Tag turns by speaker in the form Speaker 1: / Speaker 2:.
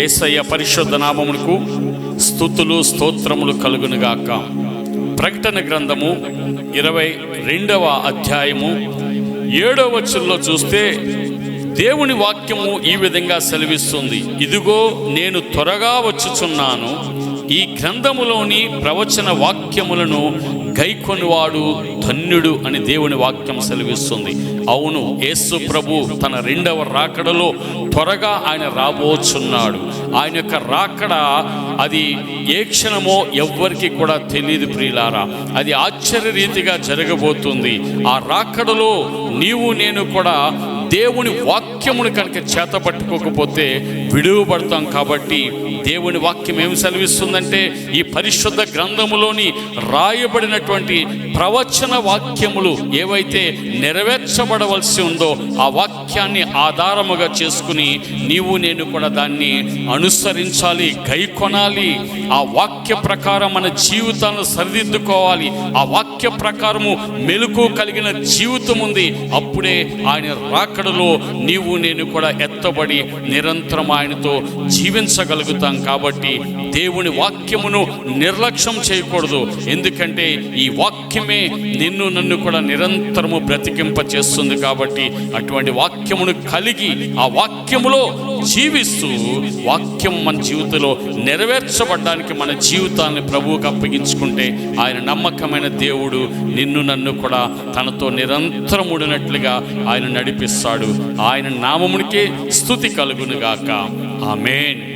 Speaker 1: ఏసయ్య పరిశుద్ధ నామమునకు స్థుతులు స్తోత్రములు కలుగునుగాక. ప్రకటన గ్రంథము ఇరవై రెండవ అధ్యాయము ఏడవ వచనంలో చూస్తే దేవుని వాక్యము ఈ విధంగా సెలవిస్తుంది. ఇదిగో నేను త్వరగా వచ్చుచున్నాను. ఈ గ్రంథములోని ప్రవచన వాక్యములను గైకొనివాడు ధన్యుడు అని దేవుని వాక్యం సెలవిస్తుంది. అవును యేసు ప్రభు తన రెండవ రాకడలో త్వరగా ఆయన రాబోచున్నాడు. ఆయన యొక్క రాకడ అది ఏ క్షణమో ఎవ్వరికి కూడా తెలియదు ప్రియులారా. అది ఆశ్చర్యరీతిగా జరగబోతుంది. ఆ రాకడలో నీవు నేను కూడా దేవుని వాక్యమును కనుక చేత పట్టుకోకపోతే విడువబడతాం కాబట్టి దేవుని వాక్యం ఏమి సెలవిస్తుందంటే ఈ పరిశుద్ధ గ్రంథములోని రాయబడినటువంటి ప్రవచన వాక్యములు ఏవైతే నెరవేర్చబడవలసి ఉందో ఆ వాక్యాన్ని ఆధారముగా చేసుకుని నీవు నేను కూడా దాన్ని అనుసరించాలి గైకొనాలి ఆ వాక్య ప్రకారం మన జీవితాలను సరిదిద్దుకోవాలి ఆ వాక్య ప్రకారము మెలకు కలిగిన జీవితం ఉంది. అప్పుడే ఆయన రాకడలో నీవు నేను కూడా ఎత్తబడి నిరంతరం ఆయనతో జీవించగలుగుతాం కాబట్టి దేవుని వాక్యమును నిర్లక్ష్యం చేయకూడదు. ఎందుకంటే ఈ వాక్యమే నిన్ను నన్ను కూడా నిరంతరము బ్రతికింప చేస్తుంది కాబట్టి అటువంటి వాక్యమును కలిగి ఆ వాక్యములో జీవిస్తూ వాక్యం మన జీవితంలో నెరవేర్చబడడానికి మన జీవితాన్ని ప్రభువుకు అప్పగించుకుంటే ఆయన నమ్మకమైన దేవుడు నిన్ను నన్ను కూడా తనతో నిరంతరం ఉడినట్లుగా ఆయన నడిపిస్తాడు. ఆయన నామమునికే స్థుతి కలుగునుగాక. ఆమెన్.